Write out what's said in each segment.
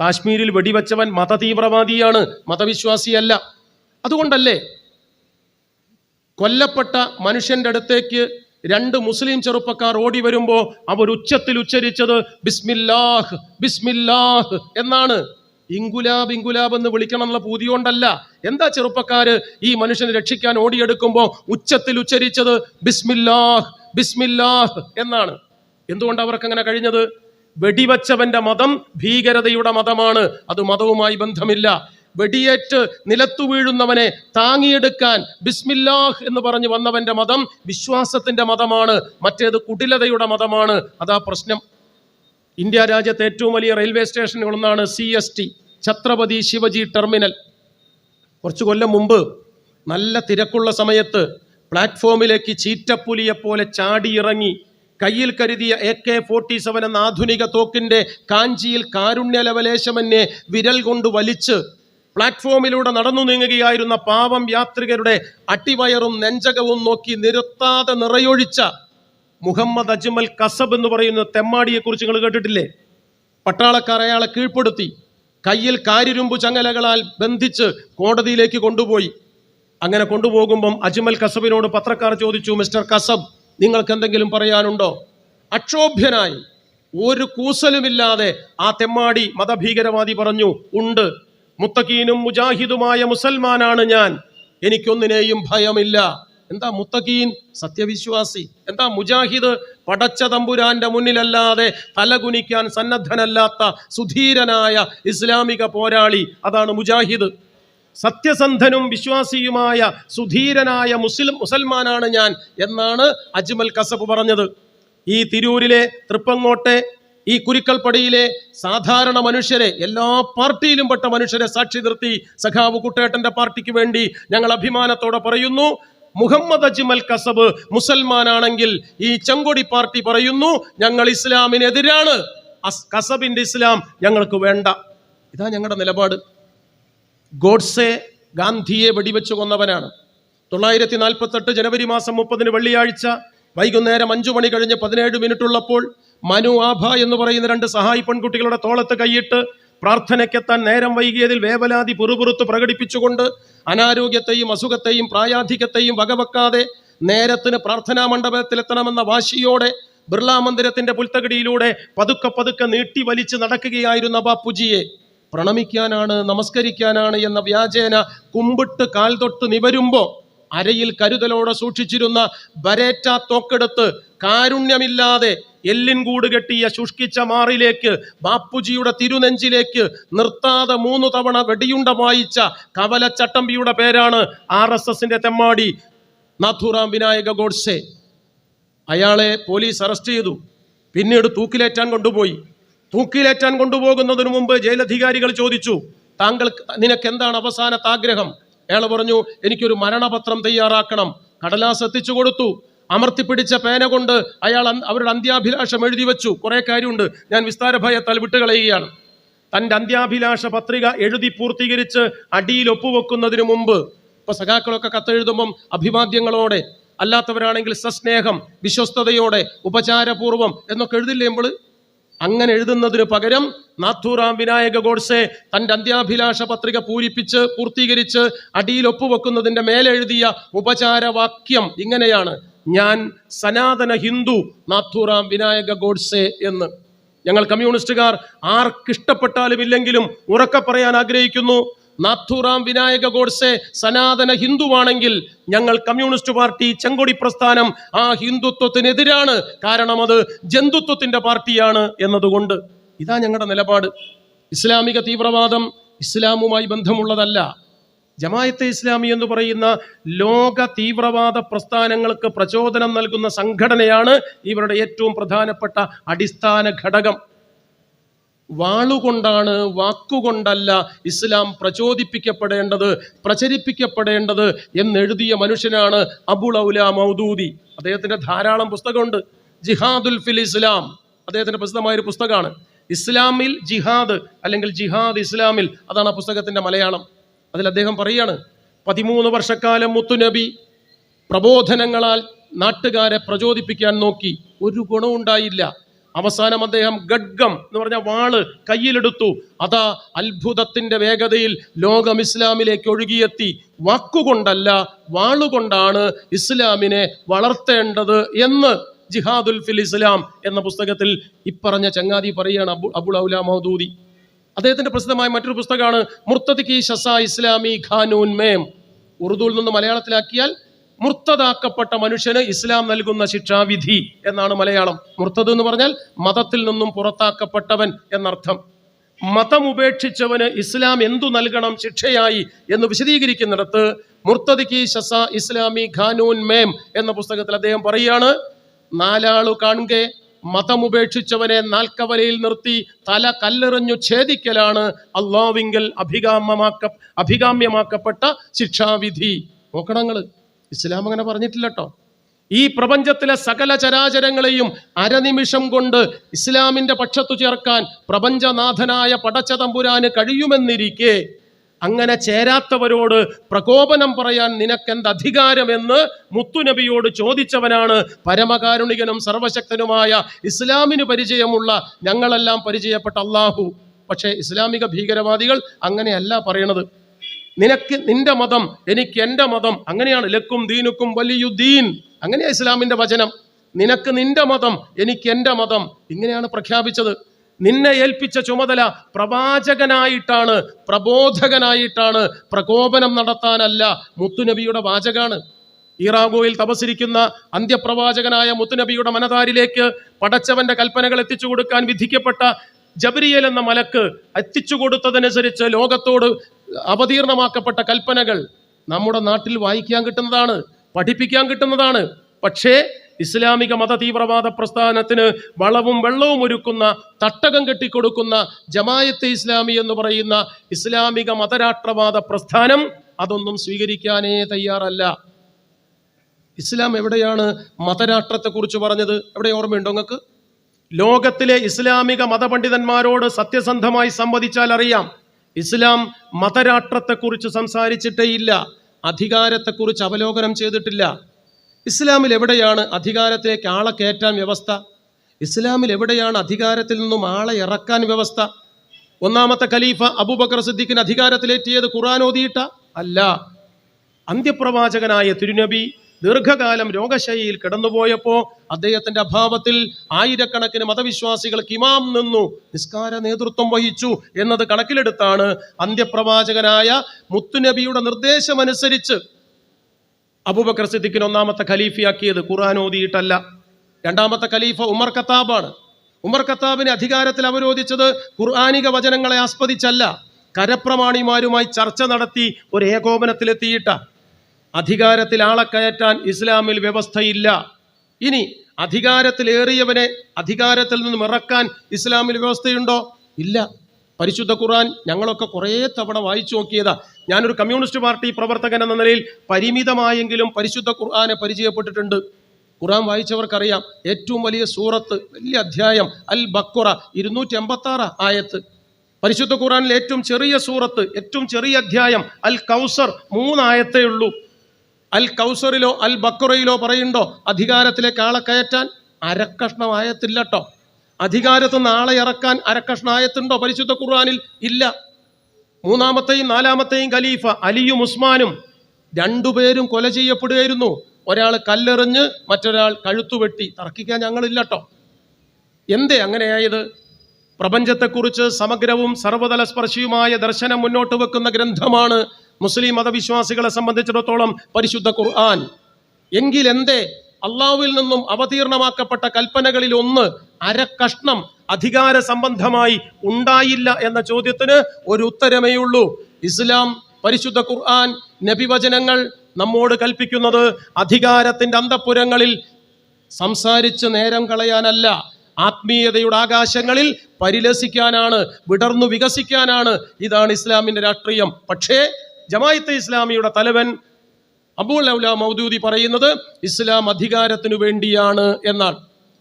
കാശ്മീരിൽ വെടിവെച്ചവൻ മതതീവ്രവാദിയാണ്. മതവിശ്വാസിയല്ല. അതുകൊണ്ടല്ലേ കൊല്ലപ്പെട്ട മനുഷ്യന്റെ അടുത്തേക്ക് രണ്ട് മുസ്ലിം ചെറുപ്പക്കാർ ഓടി വരുമ്പോൾ അവർ ഉച്ചത്തിൽ ഉച്ചരിച്ചത് ബിസ്മില്ലാഹ് ബിസ്മില്ലാഹ് എന്നാണ്. ഇങ്കുലാബ് ഇങ്കുലാബ് എന്ന് വിളിക്കണം എന്നുള്ള പൂതി കൊണ്ടല്ല എന്താ ചെറുപ്പക്കാര് ഈ മനുഷ്യനെ രക്ഷിക്കാൻ ഓടിയെടുക്കുമ്പോൾ ഉച്ചത്തിൽ ഉച്ചരിച്ചത് ബിസ്മില്ലാഹ് ബിസ്മില്ലാഹ് എന്നാണ്. എന്തുകൊണ്ട് അവർക്ക് അങ്ങനെ കഴിഞ്ഞത്? വെടിവച്ചവന്റെ മതം ഭീകരതയുടെ മതമാണ്. അത് മതവുമായി ബന്ധമില്ല. വെടിയേറ്റ് നിലത്തു വീഴുന്നവനെ താങ്ങിയെടുക്കാൻ ബിസ്മില്ലാഹ് എന്ന് പറഞ്ഞു വന്നവന്റെ മതം വിശ്വാസത്തിന്റെ മതമാണ്. മറ്റേത് കുടിലതയുടെ മതമാണ്. അതാ പ്രശ്നം. ഇന്ത്യ രാജ്യത്തെ ഏറ്റവും വലിയ railway സ്റ്റേഷനുകളൊന്നാണ് C S T Chhatrapati Shivaji terminal. കുറച്ചു കൊല്ലം മുമ്പ് നല്ല തിരക്കുള്ള സമയത്ത് പ്ലാറ്റ്ഫോമിലേക്ക് ചീറ്റപ്പുലിയെ പോലെ ചാടിയിറങ്ങി കയ്യിൽ കരുതിയ എ കെ ഫോർട്ടി സെവൻ എന്ന ആധുനിക തോക്കിന്റെ കാഞ്ചിയിൽ കാരുണ്യ കാരുണ്യലവലേശമന്യെ വിരൽ കൊണ്ട് വലിച്ച് പ്ലാറ്റ്ഫോമിലൂടെ നടന്നു നീങ്ങുകയായിരുന്ന പാവം യാത്രികരുടെ അട്ടിവയറും നെഞ്ചകവും നോക്കി നിരത്താതെ നിറയൊഴിച്ച മുഹമ്മദ് അജ്മൽ കസബ് എന്ന് പറയുന്ന തെമ്മാടിയെക്കുറിച്ച് നിങ്ങൾ കേട്ടിട്ടില്ലേ? പട്ടാളക്കാർ അയാളെ കീഴ്പ്പെടുത്തി. കയ്യിൽ കാരിരുമ്പു ചങ്ങലകളാൽ ബന്ധിച്ച് കോടതിയിലേക്ക് കൊണ്ടുപോയി. അങ്ങനെ കൊണ്ടുപോകുമ്പം അജ്മൽ കസബിനോട് പത്രക്കാർ ചോദിച്ചു മിസ്റ്റർ കസബ് നിങ്ങൾക്ക് എന്തെങ്കിലും പറയാനുണ്ടോ? അക്ഷോഭ്യനായി. ഒരു കൂസലുമില്ലാതെ ആ തെമ്മാടി മതഭീകരവാദി പറഞ്ഞു ഉണ്ട്. മുത്തക്കീനും മുജാഹിദുമായ മുസൽമാനാണ് ഞാൻ. എനിക്കൊന്നിനെയും ഭയമില്ല. എന്താ മുത്തഖീൻ? സത്യവിശ്വാസി. എന്താ മുജാഹിദ്? പടച്ച തമ്പുരാന്റെ മുന്നിലല്ലാതെ തലകുനിക്കാൻ സന്നദ്ധനല്ലാത്ത സുധീരനായ ഇസ്ലാമിക പോരാളി. അതാണ് മുജാഹിദ്. സത്യസന്ധനും വിശ്വാസിയുമായ സുധീരനായ മുസ്ലിം മുസൽമാനാണ് ഞാൻ എന്നാണ് അജ്മൽ കസബ് പറഞ്ഞത്. ഈ തിരൂരിലെ തൃപ്പങ്ങോട്ടെ ഈ കുരിക്കൽപ്പടിയിലെ സാധാരണ മനുഷ്യരെ എല്ലാ പാർട്ടിയിലും പെട്ട മനുഷ്യരെ സാക്ഷി നിർത്തി സഖാവ് കുട്ടേട്ടന്റെ പാർട്ടിക്ക് വേണ്ടി ഞങ്ങൾ അഭിമാനത്തോടെ പറയുന്നു. മുഹമ്മദ് അജ്മൽ കസബ് മുസൽമാനാണെങ്കിൽ ഈ ചെങ്കൊടി പാർട്ടി പറയുന്നു ഞങ്ങൾ ഇസ്ലാമിനെതിരാണ്. കസബിന്റെ ഇസ്ലാം ഞങ്ങൾക്ക് വേണ്ട. ഇതാ ഞങ്ങളുടെ നിലപാട്. ഗോഡ്സെ ഗാന്ധിയെ വെടിവെച്ച് കൊന്നവനാണ്. തൊള്ളായിരത്തി നാൽപ്പത്തെട്ട് ജനുവരി മാസം മുപ്പതിന് വെള്ളിയാഴ്ച വൈകുന്നേരം അഞ്ചു മണി കഴിഞ്ഞ് പതിനേഴ് മിനിറ്റ് ഉള്ളപ്പോൾ മനു ആഭ എന്ന് പറയുന്ന രണ്ട് സഹായി പെൺകുട്ടികളുടെ തോളത്ത് കൈയിട്ട് പ്രാർത്ഥനയ്ക്കെത്താൻ നേരം വൈകിയതിൽ വേവലാതി പുറുപുറുത്ത് പ്രകടിപ്പിച്ചുകൊണ്ട് അനാരോഗ്യത്തെയും അസുഖത്തെയും പ്രായാധിക്യത്തെയും വകവെക്കാതെ നേരത്തിന് പ്രാർത്ഥനാ മണ്ഡപത്തിലെത്തണമെന്ന വാശിയോടെ ബിർള മന്ദിരത്തിന്റെ പുൽത്തകടിയിലൂടെ പതുക്കെ പതുക്കെ നീട്ടി വലിച്ച് നടക്കുകയായിരുന്ന ബാപ്പുജിയെ പ്രണമിക്കാനാണ് നമസ്കരിക്കാനാണ് എന്ന വ്യാജേന കുമ്പിട്ട് കാൽ തൊട്ട് നിവരുമ്പോ അരയിൽ കരുതലോടെ സൂക്ഷിച്ചിരുന്ന ബരേറ്റ തോക്കെടുത്ത് കാരുണ്യമില്ലാതെ എല്ലിൻ കൂട് കെട്ടിയ ശുഷ്കിച്ച മാറിലേക്ക് ബാപ്പുജിയുടെ തിരുനെഞ്ചിലേക്ക് നിർത്താതെ മൂന്ന് തവണ വെടിയുണ്ട വായിച്ച കവല ചട്ടമ്പിയുടെ പേരാണ് ആർ എസ് എസിന്റെ തെമ്മാടി നാഥുറാം വിനായക ഗോഡ്സെ. അയാളെ പോലീസ് അറസ്റ്റ് ചെയ്തു. പിന്നീട് തൂക്കിലേറ്റാൻ കൊണ്ടുപോയി. തൂക്കിലേറ്റാൻ കൊണ്ടുപോകുന്നതിന് മുമ്പ് ജയിലധികാരികൾ ചോദിച്ചു താങ്കൾ നിനക്ക് എന്താണ് അവസാനത്തെ ആഗ്രഹം അയാൾ പറഞ്ഞു എനിക്കൊരു മരണപത്രം തയ്യാറാക്കണം. കടലാസ് എത്തിച്ചു കൊടുത്തു. അമർത്തിപ്പിടിച്ച പേന കൊണ്ട് അയാൾ അവരുടെ അന്ത്യാഭിലാഷം എഴുതി വെച്ചു. കുറെ കാര്യമുണ്ട്. ഞാൻ വിസ്താര ഭയത്താൽ വിട്ടുകളയുകയാണ്. തന്റെ അന്ത്യാഭിലാഷ പത്രിക എഴുതി പൂർത്തീകരിച്ച് അടിയിൽ ഒപ്പുവെക്കുന്നതിന് മുമ്പ്. ഇപ്പൊ സഖാക്കളൊക്കെ കത്തെഴുതുമ്പം അഭിവാദ്യങ്ങളോടെ അല്ലാത്തവരാണെങ്കിൽ സസ്നേഹം വിശ്വസ്തയോടെ ഉപചാരപൂർവം എന്നൊക്കെ എഴുതില്ലേ നമ്മൾ അങ്ങനെ എഴുതുന്നതിന് പകരം നാഥൂറാം വിനായക ഗോഡ്സെ തന്റെ അന്ത്യാഭിലാഷ പത്രിക പൂരിപ്പിച്ച് പൂർത്തീകരിച്ച് അടിയിൽ ഒപ്പുവെക്കുന്നതിന്റെ മേലെഴുതിയ ഉപചാരവാക്യം ഇങ്ങനെയാണ്. ഞാൻ സനാതന ഹിന്ദു നാഥൂറാം വിനായക ഗോഡ്സെ എന്ന്. ഞങ്ങൾ കമ്മ്യൂണിസ്റ്റുകാർ ആർക്കിഷ്ടപ്പെട്ടാലും ഇല്ലെങ്കിലും ഉറക്കെ പറയാൻ ആഗ്രഹിക്കുന്നു. നാഥുറാം വിനായക ഗോഡ്സെ സനാതന ഹിന്ദുവാണെങ്കിൽ ഞങ്ങൾ കമ്മ്യൂണിസ്റ്റ് പാർട്ടി ചെങ്കൊടി പ്രസ്ഥാനം ആ ഹിന്ദുത്വത്തിനെതിരാണ്. കാരണം അത് ജന്തുത്വത്തിന്റെ പാർട്ടിയാണ് എന്നതുകൊണ്ട് ഇതാ ഞങ്ങളുടെ നിലപാട്. ഇസ്ലാമിക തീവ്രവാദം ഇസ്ലാമുമായി ബന്ധമുള്ളതല്ല. ജമായത്തെ ഇസ്ലാമി എന്ന് പറയുന്ന ലോക തീവ്രവാദ പ്രസ്ഥാനങ്ങൾക്ക് പ്രചോദനം നൽകുന്ന സംഘടനയാണ് ഇവരുടെ ഏറ്റവും പ്രധാനപ്പെട്ട അടിസ്ഥാന ഘടകം. വാളുകൊണ്ടാണ് വാക്കുകൊണ്ടല്ല ഇസ്ലാം പ്രചോദിപ്പിക്കപ്പെടേണ്ടത് പ്രചരിപ്പിക്കപ്പെടേണ്ടത് എന്നെഴുതിയ മനുഷ്യനാണ് അബുൾ ഔല മൗദൂദി. അദ്ദേഹത്തിന്റെ ധാരാളം പുസ്തകമുണ്ട്. ജിഹാദുൽ ഫിൽ ഇസ്ലാം. അദ്ദേഹത്തിന്റെ പ്രസിദ്ധമായ ഒരു പുസ്തകമാണ്. ഇസ്ലാമിൽ ജിഹാദ് അല്ലെങ്കിൽ ജിഹാദ് ഇസ്ലാമിൽ അതാണ് ആ പുസ്തകത്തിന്റെ മലയാളം. അതിൽ അദ്ദേഹം പറയാണ് പതിമൂന്ന് വർഷക്കാലം മുത്തുനബി പ്രബോധനങ്ങളാൽ നാട്ടുകാരെ പ്രചോദിപ്പിക്കാൻ നോക്കി ഒരു ഗുണമുണ്ടായില്ല അവസാനം അദ്ദേഹം ഗഡ്ഗം എന്ന് പറഞ്ഞ വാൾ കയ്യിലെടുത്തു. അതാ അത്ഭുതത്തിന്റെ വേഗതയിൽ ലോകം ഇസ്ലാമിലേക്ക് ഒഴുകിയെത്തി. വാക്കുകൊണ്ടല്ല വാളുകൊണ്ടാണ് ഇസ്ലാമിനെ വളർത്തേണ്ടത് എന്ന് ജിഹാദുൽ ഫിൽ ഇസ്ലാം എന്ന പുസ്തകത്തിൽ ഇപ്പറഞ്ഞ ചങ്ങാതി പറയുകയാണ് അബു അബുൾ ഔല മൗദൂദി. അദ്ദേഹത്തിന്റെ പ്രസിദ്ധമായ മറ്റൊരു പുസ്തകമാണ് മുർത്തദിക്ക് ഷസ ഇസ്ലാമി ഖാനൂൻ മേം. ഉറുദുവിൽ നിന്ന് മലയാളത്തിലാക്കിയാൽ മുർത്തതാക്കപ്പെട്ട മനുഷ്യന് ഇസ്ലാം നൽകുന്ന ശിക്ഷാവിധി എന്നാണ് മലയാളം. മുർത്തത് എന്ന് പറഞ്ഞാൽ മതത്തിൽ നിന്നും പുറത്താക്കപ്പെട്ടവൻ എന്നർത്ഥം. മതം ഉപേക്ഷിച്ചവന് ഇസ്ലാം എന്തു നൽകണം ശിക്ഷയായി എന്ന് വിശദീകരിക്കുന്നിടത്ത് മുർത്തദിക്ക് ഷസ ഇസ്ലാമി ഖാനൂൻ മേം എന്ന പുസ്തകത്തിൽ അദ്ദേഹം പറയുകയാണ് നാലാളു കാണുകെ മതമുപേക്ഷിച്ചവനെ നാൽക്കവലയിൽ നിർത്തി തല കല്ലെറിഞ്ഞു ഛേദിക്കലാണ് അള്ളാവിങ്കൽ അഭികാമ്യമാക്ക അഭികാമ്യമാക്കപ്പെട്ട ശിക്ഷാവിധി. നോക്കണങ്ങൾ. ഇസ്ലാം അങ്ങനെ പറഞ്ഞിട്ടില്ല കേട്ടോ ഈ പ്രപഞ്ചത്തിലെ സകല ചരാചരങ്ങളെയും അരനിമിഷം കൊണ്ട് ഇസ്ലാമിന്റെ പക്ഷത്തു ചേർക്കാൻ പ്രപഞ്ചനാഥനായ പടച്ച തമ്പുരാന് കഴിയുമെന്നിരിക്കെ അങ്ങനെ ചേരാത്തവരോട് പ്രകോപനം പറയാൻ നിനക്കെന്ത് അധികാരമെന്ന് മുത്തുനബിയോട് ചോദിച്ചവനാണ് പരമകാരുണികനും സർവശക്തനുമായ ഇസ്ലാമിന് പരിചയമുള്ള ഞങ്ങളെല്ലാം പരിചയപ്പെട്ട അള്ളാഹു. പക്ഷേ ഇസ്ലാമിക ഭീകരവാദികൾ അങ്ങനെയല്ല പറയണത്. നിനക്ക് നിന്റെ മതം എനിക്ക് എന്റെ മതം. അങ്ങനെയാണ് ലക്കും ദീനുക്കും വലിയുദ്ദീൻ. അങ്ങനെയാണ് ഇസ്ലാമിന്റെ വചനം. നിനക്ക് നിന്റെ മതം എനിക്ക് എന്റെ മതം. ഇങ്ങനെയാണ് പ്രഖ്യാപിച്ചത്. നിന്നെ ഏൽപ്പിച്ച ചുമതല പ്രവാചകനായിട്ടാണ് പ്രബോധകനായിട്ടാണ് പ്രകോപനം നടത്താനല്ല മുത്തുനബിയുടെ വാചകാണ്. ഈറാഗോയിൽ തപസിരിക്കുന്ന അന്ത്യപ്രവാചകനായ മുത്തുനബിയുടെ മനതാരിലേക്ക് പടച്ചവന്റെ കൽപ്പനകൾ എത്തിച്ചു കൊടുക്കാൻ വിധിക്കപ്പെട്ട ജബരിയൽ എന്ന മലക്ക് എത്തിച്ചു കൊടുത്തതനുസരിച്ച് ലോകത്തോട് അവതീർണമാക്കപ്പെട്ട കൽപ്പനകൾ നമ്മുടെ നാട്ടിൽ വായിക്കാൻ കിട്ടുന്നതാണ് പഠിപ്പിക്കാൻ കിട്ടുന്നതാണ്. പക്ഷേ ഇസ്ലാമിക മത തീവ്രവാദ പ്രസ്ഥാനത്തിന് വളവും വെള്ളവും ഒരുക്കുന്ന തട്ടകം കെട്ടിക്കൊടുക്കുന്ന ജമായത്തെ ഇസ്ലാമി എന്ന് പറയുന്ന ഇസ്ലാമിക മതരാഷ്ട്രവാദ പ്രസ്ഥാനം അതൊന്നും സ്വീകരിക്കാനേ തയ്യാറല്ല. ഇസ്ലാം എവിടെയാണ് മതരാഷ്ട്രത്തെക്കുറിച്ച് പറഞ്ഞത്? എവിടെ ഓർമ്മയുണ്ടോ നിങ്ങൾക്ക്? ലോകത്തിലെ ഇസ്ലാമിക മതപണ്ഡിതന്മാരോട് സത്യസന്ധമായി സംവദിച്ചാൽ അറിയാം. ഇസ്ലാം മതരാഷ്ട്രത്തെക്കുറിച്ച് സംസാരിച്ചിട്ടേ ഇല്ല അധികാരത്തെക്കുറിച്ച് അവലോകനം ചെയ്തിട്ടില്ല. ഇസ്ലാമിൽ എവിടെയാണ് അധികാരത്തിലേക്ക് ആളെ കയറ്റാൻ വ്യവസ്ഥ? ഇസ്ലാമിൽ എവിടെയാണ് അധികാരത്തിൽ നിന്നും ആളെ ഇറക്കാൻ വ്യവസ്ഥ? ഒന്നാമത്തെ ഖലീഫ അബൂബക്കർ സിദ്ദീഖിന് അധികാരത്തിലേറ്റിയത് ഖുറാൻ ഓതിയിട്ട? അല്ല. അന്ത്യപ്രവാചകനായ തിരുനബി ദീർഘകാലം രോഗശൈലിയിൽ കിടന്നുപോയപ്പോൾ അദ്ദേഹത്തിന്റെ അഭാവത്തിൽ ആയിരക്കണക്കിന് മതവിശ്വാസികൾക്ക് ഇമാം നിന്നു നിസ്കാര നേതൃത്വം വഹിച്ചു എന്നത് കണക്കിലെടുത്താണ് അന്ത്യപ്രവാചകനായ മുത്തുനബിയുടെ നിർദ്ദേശമനുസരിച്ച് അബൂബക്കർ സിദ്ദിഖിന് ഒന്നാമത്തെ ഖലീഫിയാക്കിയത് ഖുർആൻ ഓതിയിട്ടല്ല. രണ്ടാമത്തെ ഖലീഫ ഉമർ കത്താബാണ് ഉമർ ഖത്താബിനെ അധികാരത്തിൽ അവരോധിച്ചത് ഖുർആാനിക വചനങ്ങളെ ആസ്പദിച്ചല്ല. കരപ്രമാണിമാരുമായി ചർച്ച നടത്തി ഒരു ഏകോപനത്തിലെത്തിയിട്ട. അധികാരത്തിൽ ആളെ കയറ്റാൻ ഇസ്ലാമിൽ വ്യവസ്ഥയില്ല. ഇനി അധികാരത്തിലേറിയവനെ അധികാരത്തിൽ നിന്നും ഇറക്കാൻ ഇസ്ലാമിൽ വ്യവസ്ഥയുണ്ടോ? ഇല്ല. പരിശുദ്ധ ഖുർആൻ ഞങ്ങളൊക്കെ കുറേ തവണ വായിച്ചു നോക്കിയതാ. ഞാനൊരു കമ്മ്യൂണിസ്റ്റ് പാർട്ടി പ്രവർത്തകൻ എന്ന നിലയിൽ പരിമിതമായെങ്കിലും പരിശുദ്ധ ഖുർആനെ പരിചയപ്പെട്ടിട്ടുണ്ട്. ഖുറാൻ വായിച്ചവർക്കറിയാം. ഏറ്റവും വലിയ സൂറത്ത് വലിയ അധ്യായം അൽ ബക്കുറ ഇരുന്നൂറ്റി എൺപത്താറ് ആയത്ത്. പരിശുദ്ധ ഖുറാനിലെ ഏറ്റവും ചെറിയ സൂറത്ത് ഏറ്റവും ചെറിയ അധ്യായം അൽ കൗസർ മൂന്നായത്തേ ഉള്ളൂ. അൽ കൗസറിലോ അൽ ബക്കുറയിലോ പറയുണ്ടോ? അധികാരത്തിലേക്ക് ആളെ കയറ്റാൻ അരക്കഷ്ണം ആയത്തില്ല കേട്ടോ അധികാരത്ത് നാളെ ഇറക്കാൻ അരക്കഷ്ണം ആയത്തുണ്ടോ? പരിശുദ്ധ ഖുർആനിൽ ഇല്ല. മൂന്നാമത്തെയും നാലാമത്തെയും ഖലീഫ അലിയും ഉസ്മാനും രണ്ടുപേരും കൊല ചെയ്യപ്പെടുകയായിരുന്നു. ഒരാൾ കല്ലെറിഞ്ഞ് മറ്റൊരാൾ കഴുത്തുവെട്ടി തർക്കിക്കാൻ ഞങ്ങളില്ല കേട്ടോ എന്തേ അങ്ങനെയായത്? പ്രപഞ്ചത്തെക്കുറിച്ച് സമഗ്രവും സർവതലസ്പർശിയുമായ ദർശനം മുന്നോട്ട് വെക്കുന്ന ഗ്രന്ഥമാണ് മുസ്ലിം മതവിശ്വാസികളെ സംബന്ധിച്ചിടത്തോളം പരിശുദ്ധ ഖുർആൻ. എങ്കിൽ എന്തേ? അള്ളാഹുവിൽ നിന്നും അവതീർണമാക്കപ്പെട്ട കൽപ്പനകളിൽ ഒന്ന് അരക്കഷ്ണം അധികാര സംബന്ധമായി ഉണ്ടായില്ല എന്ന ചോദ്യത്തിന് ഒരു ഉത്തരമേ ഉള്ളൂ. ഇസ്ലാം പരിശുദ്ധ ഖുർആൻ നബിവചനങ്ങൾ നമ്മോട് കൽപ്പിക്കുന്നത് അധികാരത്തിന്റെ അന്തപ്പുരങ്ങളിൽ സംസാരിച്ച് നേരം കളയാനല്ല. ആത്മീയതയുടെ ആകാശങ്ങളിൽ പരിലസിക്കാനാണ് വിടർന്നു വികസിക്കാനാണ് ഇതാണ് ഇസ്ലാമിന്റെ രാഷ്ട്രീയം. പക്ഷേ ജമായത്തെ ഇസ്ലാമിയുടെ തലവൻ അബുൽ ഔല മൗദൂദി പറയുന്നത് ഇസ്ലാം അധികാരത്തിനു വേണ്ടിയാണ് എന്നാണ്.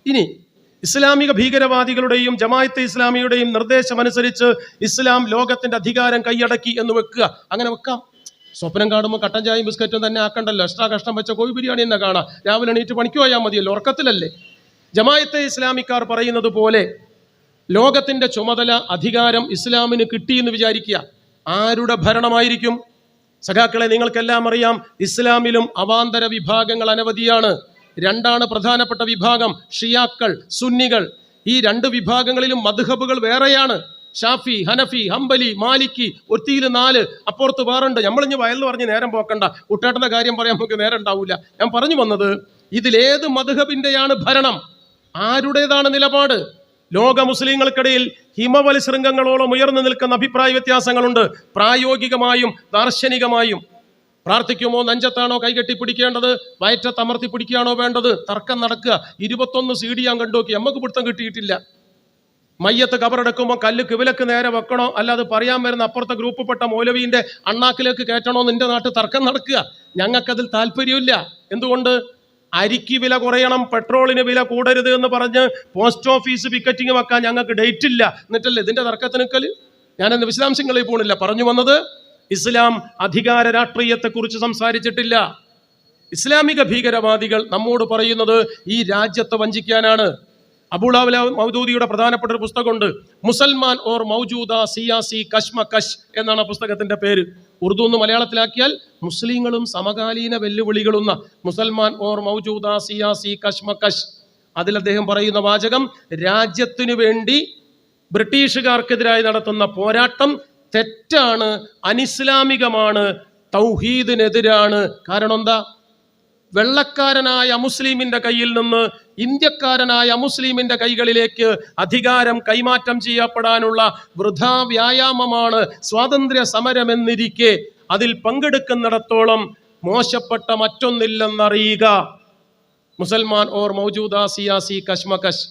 ഇനി ഇസ്ലാമിക ഭീകരവാദികളുടെയും ജമായത്തെ ഇസ്ലാമിയുടെയും നിർദ്ദേശമനുസരിച്ച് ഇസ്ലാം ലോകത്തിന്റെ അധികാരം കൈയടക്കി എന്ന് വെക്കുക. അങ്ങനെ വെക്കാം. സ്വപ്നം കാണുമ്പോൾ കട്ടൻ ചായയും ബിസ്ക്കറ്റും തന്നെ ആക്കണ്ടല്ലോ. എക്സ്ട്രാ കഷ്ടം വെച്ച കോഴി ബിരിയാണി തന്നെ കാണാം. രാവിലെ എണീറ്റ് പണിക്ക് പോയാൽ മതിയല്ലോ. ഉറക്കത്തിലല്ലേ? ജമായത്തെ ഇസ്ലാമിക്കാർ പറയുന്നത് പോലെ ലോകത്തിന്റെ ചുമതല അധികാരം ഇസ്ലാമിന് കിട്ടിയെന്ന് വിചാരിക്കുക. ആരുടെ ഭരണമായിരിക്കും? സഖാക്കളെ നിങ്ങൾക്കെല്ലാം അറിയാം ഇസ്ലാമിലും അവാന്തര വിഭാഗങ്ങൾ അനവധിയാണ്. രണ്ടാണ് പ്രധാനപ്പെട്ട വിഭാഗം ഷിയാക്കൾ സുന്നികൾ. ഈ രണ്ട് വിഭാഗങ്ങളിലും മധുഹബുകൾ വേറെയാണ്. ഷാഫി ഹനഫി ഹംബലി മാലിക്കി ഒത്തിയിൽ നാല് അപ്പുറത്ത് വേറുണ്ട്. നമ്മളിഞ്ഞ് വയലിൽ പറഞ്ഞ് നേരം പോക്കണ്ട. കുട്ടേട്ടന്റെ കാര്യം പറയാൻ നമുക്ക് നേരം ഉണ്ടാവില്ല ഞാൻ പറഞ്ഞു വന്നത് ഇതിലേത് മധുഹബിന്റെയാണ് ഭരണം? ആരുടേതാണ് നിലപാട്? ലോക മുസ്ലിങ്ങൾക്കിടയിൽ ഹിമവലി ശൃംഗങ്ങളോളം ഉയർന്നു നിൽക്കുന്ന അഭിപ്രായ വ്യത്യാസങ്ങളുണ്ട്. പ്രായോഗികമായും ദാർശനികമായും. പ്രാർത്ഥിക്കുമോ നെഞ്ചത്താണോ കൈകെട്ടി പിടിക്കേണ്ടത് വയറ്റത്തമർത്തി പിടിക്കുകയാണോ വേണ്ടത്? തർക്കം നടക്കുക. ഇരുപത്തൊന്ന് സി ഡി ഞാൻ കണ്ടുനോക്കി നമുക്ക് പിടുത്തം കിട്ടിയിട്ടില്ല. മയ്യത്ത് കബറെടുക്കുമ്പോൾ കല്ല് കിവിലക്ക് നേരെ വെക്കണോ? അല്ലാതെ പറയാൻ വരുന്ന അപ്പുറത്തെ ഗ്രൂപ്പിൽപ്പെട്ട മൗലവീന്റെ അണ്ണാക്കിലേക്ക് കയറ്റണോ? നിന്റെ നാട്ടിൽ തർക്കം നടക്കുക. ഞങ്ങൾക്കതിൽ താല്പര്യമില്ല. എന്തുകൊണ്ട്? അരിക്ക് വില കുറയണം പെട്രോളിന് വില കൂടരുത് എന്ന് പറഞ്ഞ് പോസ്റ്റ് ഓഫീസ് പിക്കറ്റിംഗ് വെക്കാൻ ഞങ്ങൾക്ക് ഡേറ്റ് ഇല്ല. എന്നിട്ടല്ലേ ഇതിന്റെ തർക്കത്തിന് ഞാൻ ഞാനെന്ന് വിശദാംശങ്ങളിൽ പോണില്ല. പറഞ്ഞു വന്നത് ഇസ്ലാം അധികാര രാഷ്ട്രീയത്തെക്കുറിച്ച് സംസാരിച്ചിട്ടില്ല. ഇസ്ലാമിക ഭീകരവാദികൾ നമ്മോട് പറയുന്നത് ഈ രാജ്യത്തെ വഞ്ചിക്കാനാണ്. അബുളാവല മൗദൂദിയുടെ പ്രധാനപ്പെട്ട ഒരു പുസ്തകമുണ്ട്. മുസൽമാൻ ഓർ മൗജൂദ സിയാസി കശ്മ കശ് എന്നാണ് ആ പുസ്തകത്തിന്റെ പേര്. ഉറുദു എന്ന് മലയാളത്തിലാക്കിയാൽ മുസ്ലിങ്ങളും സമകാലീന വെല്ലുവിളികളുന്ന മുസൽമാൻ ഓർ മൗജൂദ സിയാസി കശ്മ കശ് അതിൽ അദ്ദേഹം പറയുന്ന വാചകം രാജ്യത്തിനു വേണ്ടി ബ്രിട്ടീഷുകാർക്കെതിരായി നടത്തുന്ന പോരാട്ടം തെറ്റാണ് അനിസ്ലാമികമാണ് തൗഹീദിനെതിരാണ്. കാരണം എന്താ? വെള്ളക്കാരനായ മുസ്ലിമിന്റെ കയ്യിൽ നിന്ന് ഇന്ത്യക്കാരനായ മുസ്ലിമിന്റെ കൈകളിലേക്ക് അധികാരം കൈമാറ്റം ചെയ്യപ്പെടാനുള്ള വൃഥാ വ്യായാമമാണ് സ്വാതന്ത്ര്യ സമരമെന്നിരിക്കെ അതിൽ പങ്കെടുക്കുന്നിടത്തോളം മോശപ്പെട്ട മറ്റൊന്നില്ലെന്നറിയുക. മുസൽമാൻ ഓർ മൗജൂദ സിയാസി കശ്മകശ്.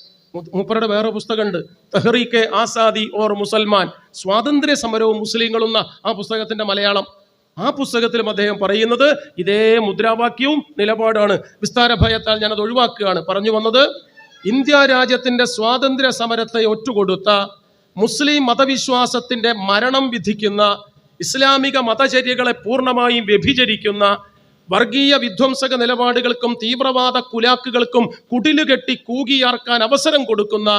മൂപ്പരുടെ വേറെ പുസ്തകമുണ്ട്. തെഹ്റീക്കെ ആസാദി ഓർ മുസൽമാൻ. സ്വാതന്ത്ര്യ സമരവും മുസ്ലിങ്ങളും ആ പുസ്തകത്തിന്റെ മലയാളം. ആ പുസ്തകത്തിലും അദ്ദേഹം പറയുന്നത് ഇതേ മുദ്രാവാക്യവും നിലപാടാണ്. വിസ്താര ഭയത്താൽ ഞാനത് ഒഴിവാക്കുകയാണ്. പറഞ്ഞു വന്നത് ഇന്ത്യ രാജ്യത്തിന്റെ സ്വാതന്ത്ര്യ സമരത്തെ ഒറ്റുകൊടുത്ത മുസ്ലിം മതവിശ്വാസത്തിന്റെ മരണം വിധിക്കുന്ന ഇസ്ലാമിക മതചര്യകളെ പൂർണമായും വ്യഭിചരിക്കുന്ന വർഗീയ വിധ്വംസക നിലപാടുകൾക്കും തീവ്രവാദ കുലാക്കുകൾക്കും കുടിലുകെട്ടി കൂകിയാർക്കാൻ അവസരം കൊടുക്കുന്ന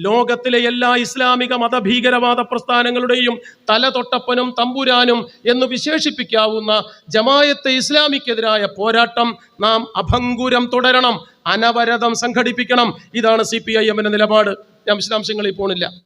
ലോകത്തിലെ എല്ലാ ഇസ്ലാമിക മതഭീകരവാദ പ്രസ്ഥാനങ്ങളുടെയും തല തൊട്ടപ്പനും തമ്പുരാനും എന്ന് വിശേഷിപ്പിക്കാവുന്ന ജമായത്തെ ഇസ്ലാമിക്കെതിരായ പോരാട്ടം നാം അഭങ്കുരം തുടരണം അനവരതം സംഘടിപ്പിക്കണം. ഇതാണ് സി പി ഐ എമ്മിന്റെ നിലപാട്. ഞാൻ വിശദാംശങ്ങളിൽ പോണില്ല.